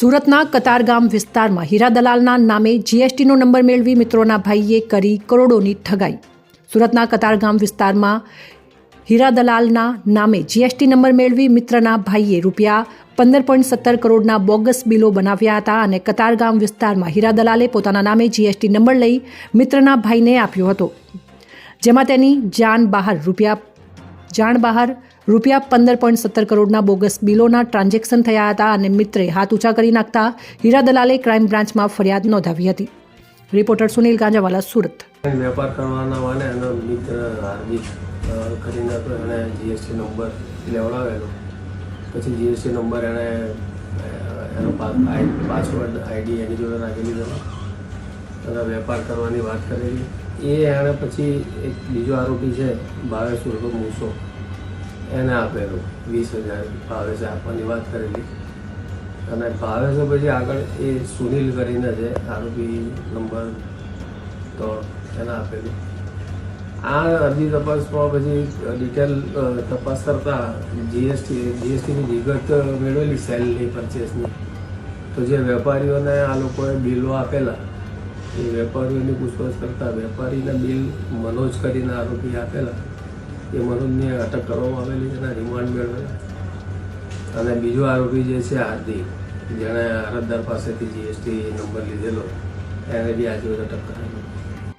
સુરતના કતારગામ વિસ્તારમાં હીરા દલાલના નામે જીએસટીનો નંબર મેળવી મિત્રોના ભાઈએ કરી કરોડોની ઠગાઈ. સુરતના કતારગામ વિસ્તારમાં હીરા દલાલના નામે જીએસટી નંબર મેળવી મિત્રના ભાઈએ રૂપિયા પંદર પોઈન્ટ સત્તર કરોડના બોગસ બિલો બનાવ્યા હતા અને કતારગામ વિસ્તારમાં હીરા દલાલે પોતાના નામે જીએસટી નંબર લઈ મિત્રના ભાઈને આપ્યો હતો. જેમાં તેની જાન બહાર રૂપિયા જાણ બહાર રૂપિયા પંદર પોઈન્ટ સત્તર કરોડના બોગસ બિલોના ટ્રાન્ઝેક્શન થયા હતા અને મિત્રે હાથ ઊંચા કરી નાખતા હીરા દલાલે ક્રાઇમ બ્રાન્ચમાં ફરિયાદ નોંધાવી હતી. રિપોર્ટર સુનિલ ગાંજાવાલા, સુરત. વેપાર કરવાના વાને એનો મિત્ર હાર્દિક કરીને એણે જીએસટી નંબર લેવડાવેલો પછી જીએસટી નંબર એણે એનો પાસવર્ડ આઈડી એની જોડે રાખી લીધો અને વેપાર કરવાની વાત કરેલી. એ એણે પછી એક બીજો આરોપી છે, ભાવેશ ઉર્ફે મૂસો. એને આપેલું, વીસ હજાર ભાવેશે આપવાની વાત કરેલી. અને ભાવેશે પછી આગળ એ સુનિલ કરીને છે, આરોપી નંબર તો એને આપેલું. આ અરજી તપાસમાં પછી ડિટેલ તપાસ કરતાં જીએસટી જીએસટીની વિગત મેળવેલી સેલની પરચેસની તો જે વેપારીઓને આ લોકોએ બિલો આપેલા, એ વેપારીઓની પૂછપરછ કરતાં વેપારીને બિલ મનોજ કરીને આરોપી આપેલા. એ મનોજની અટક કરવામાં આવેલી એના રિમાન્ડ મેળવેલા અને બીજો આરોપી જે છે હાર્દિક જેણે અરજદાર પાસેથી જીએસટી નંબર લીધેલો, એને બી આજે અટક કરાવી